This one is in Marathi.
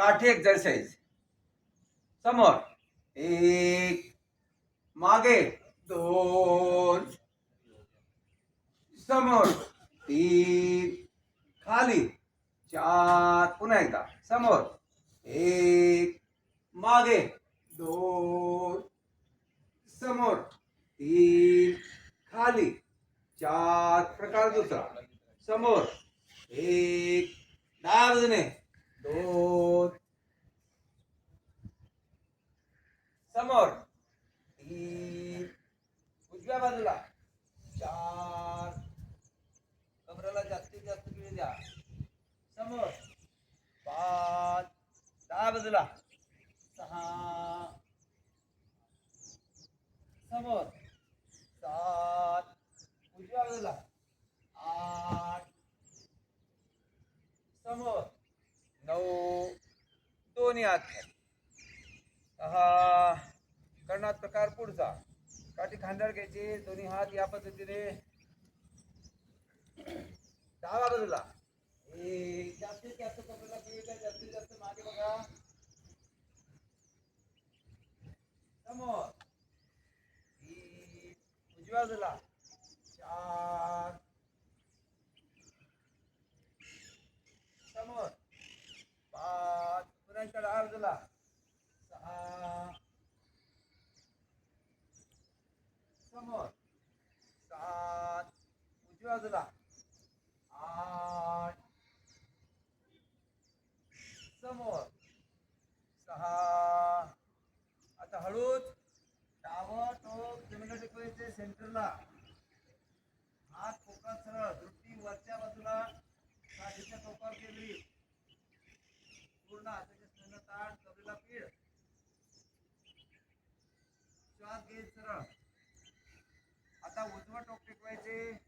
काठी एक्झरसाइज समोर. एक. मागे. दोन. समोर. तीन. खाली. चार. पुन्हा एकदा. समोर. एक. मागे. दोन. समोर. तीन. खाली. चार. प्रकार दुसरा. समोर. एक. दहा दोन. समोर. तीन. उजव्या बाजूला. चार. कमराला जास्तीत जास्त वेळ द्या. समोर. पाच. दहा बाजूला. सहा. समोर. सात. उजव्या बाजूला. आठ. समोर. दोन्ही हात खाली. कर्णात प्रकार पुढचा काठी खांद्यावर घ्यायची दोन्ही हात या पद्धतीने. डावा बाजूला. जास्तीत जास्त कमरेला पीठ जास्तीत जास्त मागे बघा. समोर. उजव्या बाजूला चार समोर पाच पुन्हा एकदा सहा. समोर. सात. उजव्या बाजूला. आठ. समोर. सहा. आता हळूच. डावा टोक जमिनीला टेकवायचे सेंटरला. हात कोकण सरळ. दृष्टी वरच्या बाजूला. काठीच्या टोकावर केली. पूर्ण हात स्तन श्वास घे सरळ. आता उजवं टोक टेकवायचे